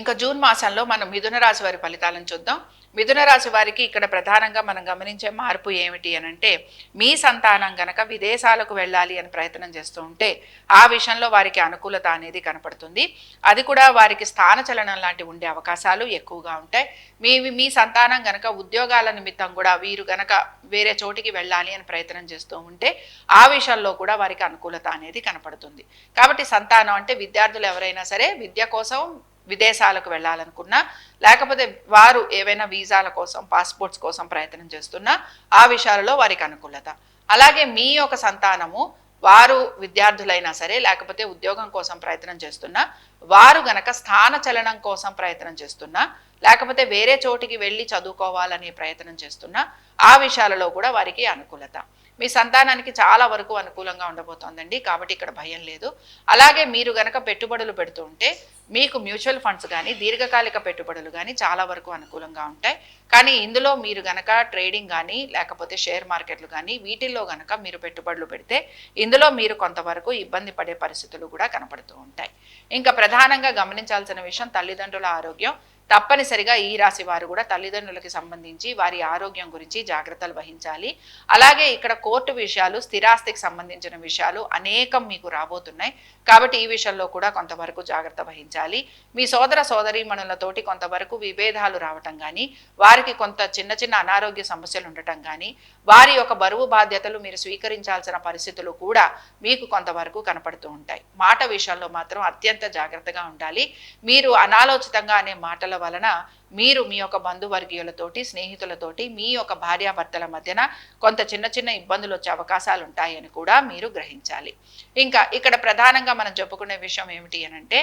ఇంకా జూన్ మాసంలో మనం మిథున రాశి వారి ఫలితాలను చూద్దాం. మిథున రాశి వారికి ఇక్కడ ప్రధానంగా మనం గమనించే మార్పు ఏమిటి అని అంటే మీ సంతానం గనక విదేశాలకు వెళ్ళాలి అని ప్రయత్నం చేస్తూ ఉంటే ఆ విషయంలో వారికి అనుకూలత అనేది కనపడుతుంది. అది కూడా వారికి స్థానచలనం లాంటి ఉండే అవకాశాలు ఎక్కువగా ఉంటాయి. మీ మీ సంతానం గనక ఉద్యోగాల నిమిత్తం కూడా వీరు గనక వేరే చోటికి వెళ్ళాలి అని ప్రయత్నం చేస్తూ ఉంటే ఆ విషయంలో కూడా వారికి అనుకూలత అనేది కనపడుతుంది. కాబట్టి సంతానం అంటే విద్యార్థులు ఎవరైనా సరే విద్య కోసం విదేశాలకు వెళ్ళాలనుకున్నా లేకపోతే వారు ఏవైనా వీసాల కోసం పాస్పోర్ట్స్ కోసం ప్రయత్నం చేస్తున్నా ఆ విషయాలలో వారికి అనుకూలత. అలాగే మీ యొక్క సంతానము వారు విద్యార్థులైనా సరే లేకపోతే ఉద్యోగం కోసం ప్రయత్నం చేస్తున్నా వారు గనక స్థాన చలనం కోసం ప్రయత్నం చేస్తున్నా లేకపోతే వేరే చోటికి వెళ్ళి చదువుకోవాలనే ప్రయత్నం చేస్తున్నా ఆ విషయాలలో కూడా వారికి అనుకూలత. మీ సంతానానికి చాలా వరకు అనుకూలంగా ఉండబోతోందండి. కాబట్టి ఇక్కడ భయం లేదు. అలాగే మీరు గనక పెట్టుబడులు పెడుతూ ఉంటే మీకు మ్యూచువల్ ఫండ్స్ కానీ దీర్ఘకాలిక పెట్టుబడులు కానీ చాలా వరకు అనుకూలంగా ఉంటాయి. కానీ ఇందులో మీరు గనక ట్రేడింగ్ కానీ లేకపోతే షేర్ మార్కెట్లు కానీ వీటిల్లో గనక మీరు పెట్టుబడులు పెడితే ఇందులో మీరు కొంతవరకు ఇబ్బంది పడే పరిస్థితులు కూడా కనపడుతూ ఉంటాయి. ఇంకా ప్రధానంగా గమనించాల్సిన విషయం తల్లిదండ్రుల ఆరోగ్యం. తప్పనిసరిగా ఈ రాశి వారు కూడా తల్లిదండ్రులకి సంబంధించి వారి ఆరోగ్యం గురించి జాగ్రత్తలు వహించాలి. అలాగే ఇక్కడ కోర్టు విషయాలు స్థిరాస్తికి సంబంధించిన విషయాలు అనేకం మీకు రాబోతున్నాయి. కాబట్టి ఈ విషయంలో కూడా కొంతవరకు జాగ్రత్త వహించాలి. మీ సోదర సోదరీమణులతోటి కొంతవరకు విభేదాలు రావటం కానీ వారికి కొంత చిన్న చిన్న అనారోగ్య సమస్యలు ఉండటం కానీ వారి యొక్క బరువు బాధ్యతలు మీరు స్వీకరించాల్సిన పరిస్థితులు కూడా మీకు కొంతవరకు కనపడుతూ ఉంటాయి. మాట విషయంలో మాత్రం అత్యంత జాగ్రత్తగా ఉండాలి. మీరు అనాలోచితంగా అనే మాటల వలన మీరు మీ యొక్క బంధువర్గీయులతోటి స్నేహితులతోటి మీ యొక్క భార్యాభర్తల మధ్యన కొంత చిన్న చిన్న ఇబ్బందులు వచ్చే అవకాశాలు ఉంటాయని కూడా మీరు గ్రహించాలి. ఇంకా ఇక్కడ ప్రధానంగా మనం చెప్పుకునే విషయం ఏమిటి అని అంటే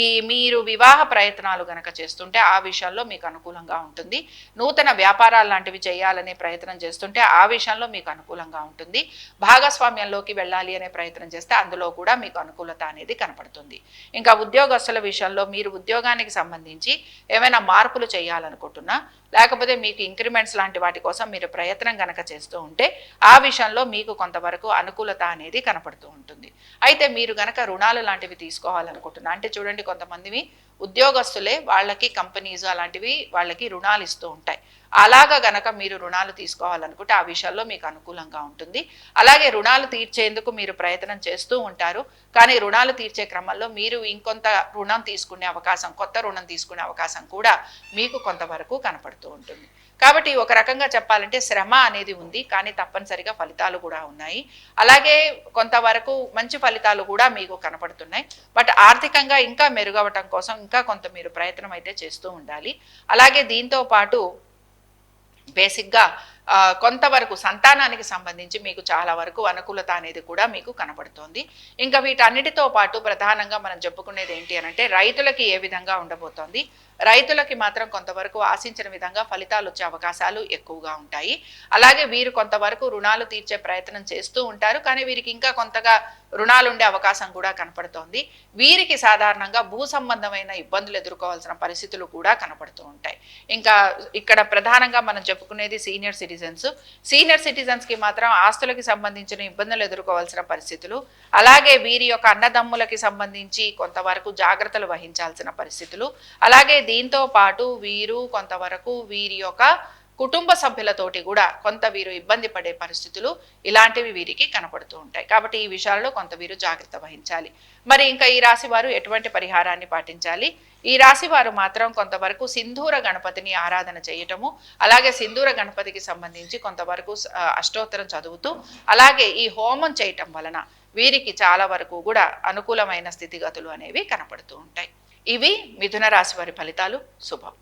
ఈ మీరు వివాహ ప్రయత్నాలు గనక చేస్తుంటే ఆ విషయంలో మీకు అనుకూలంగా ఉంటుంది. నూతన వ్యాపారాలు లాంటివి చేయాలనే ప్రయత్నం చేస్తుంటే ఆ విషయంలో మీకు అనుకూలంగా ఉంటుంది. భాగస్వామ్యంలోకి వెళ్ళాలి అనే ప్రయత్నం చేస్తే అందులో కూడా మీకు అనుకూలత అనేది కనపడుతుంది. ఇంకా ఉద్యోగస్తుల విషయంలో మీరు ఉద్యోగానికి సంబంధించి ఏమైనా మార్పులు చేయాలనుకుంటున్నా లేకపోతే మీకు ఇంక్రిమెంట్స్ లాంటి వాటి కోసం మీరు ప్రయత్నం కనుక చేస్తూ ఉంటే ఆ విషయంలో మీకు కొంతవరకు అనుకూలత అనేది కనపడుతూ ఉంటుంది. అయితే మీరు గనక రుణాలు లాంటివి తీసుకోవాలనుకుంటున్నా అంటే చూడండి కొంతమందివి ఉద్యోగస్తులే వాళ్ళకి కంపెనీస్ అలాంటివి వాళ్ళకి రుణాలు ఇస్తూ ఉంటాయి. అలాగా గనక మీరు రుణాలు తీసుకోవాలనుకుంటే ఆ విషయాల్లో మీకు అనుకూలంగా ఉంటుంది. అలాగే రుణాలు తీర్చేందుకు మీరు ప్రయత్నం చేస్తూ ఉంటారు. కానీ రుణాలు తీర్చే క్రమంలో మీరు ఇంకొంత రుణం తీసుకునే అవకాశం కొత్త రుణం తీసుకునే అవకాశం కూడా మీకు కొంతవరకు కనపడుతూ ఉంటుంది. కాబట్టి ఒక రకంగా చెప్పాలంటే శ్రమ అనేది ఉంది. కానీ తప్పనిసరిగా ఫలితాలు కూడా ఉన్నాయి. అలాగే కొంతవరకు మంచి ఫలితాలు కూడా మీకు కనపడుతున్నాయి. బట్ ఆర్థికంగా ఇంకా మెరుగవటం కోసం ఇంకా కొంత మీరు ప్రయత్నం అయితే చేస్తూ ఉండాలి. అలాగే దీంతో పాటు బేసిక్గా కొంతవరకు సంతానానికి సంబంధించి మీకు చాలా వరకు అనుకూలత అనేది కూడా మీకు కనపడుతోంది ఇంకా వీటన్నిటితో పాటు ప్రధానంగా మనం చెప్పుకునేది ఏంటి అని అంటే రైతులకి ఏ విధంగా ఉండబోతోంది? రైతులకి మాత్రం కొంతవరకు ఆశించిన విధంగా ఫలితాలు వచ్చే అవకాశాలు ఎక్కువగా ఉంటాయి. అలాగే వీరు కొంతవరకు రుణాలు తీర్చే ప్రయత్నం చేస్తూ ఉంటారు. కానీ వీరికి ఇంకా కొంతగా రుణాలు ఉండే అవకాశం కూడా కనపడుతోంది. వీరికి సాధారణంగా భూ సంబంధమైన ఇబ్బందులు ఎదుర్కోవాల్సిన పరిస్థితులు కూడా కనపడుతూ ఉంటాయి. ఇంకా ఇక్కడ ప్రధానంగా మనం చెప్పుకునేది సీనియర్ సిటిజన్స్. సీనియర్ సిటిజన్స్కి మాత్రం ఆస్తులకి సంబంధించిన ఇబ్బందులు ఎదుర్కోవాల్సిన పరిస్థితులు అలాగే వీరి యొక్క అన్నదమ్ములకి సంబంధించి కొంతవరకు జాగ్రత్తలు వహించాల్సిన పరిస్థితులు అలాగే దీంతో పాటు వీరు కొంతవరకు వీరి యొక్క కుటుంబ సభ్యులతోటి కూడా కొంత వీరు ఇబ్బంది పడే పరిస్థితులు ఇలాంటివి వీరికి కనపడుతూ ఉంటాయి. కాబట్టి ఈ విషయాల్లో కొంత వీరు జాగ్రత్త వహించాలి. మరి ఇంకా ఈ రాశి వారు ఎటువంటి పరిహారాన్ని పాటించాలి? ఈ రాశి వారు మాత్రం కొంతవరకు సింధూర గణపతిని ఆరాధన చేయటము అలాగే సింధూర గణపతికి సంబంధించి కొంతవరకు అష్టోత్తరం చదువుతూ అలాగే ఈ హోమం చేయటం వలన వీరికి చాలా వరకు కూడా అనుకూలమైన స్థితిగతులు అనేవి కనపడుతూ ఉంటాయి. ఇవి మిథున రాశి వారి ఫలితాలు. శుభం.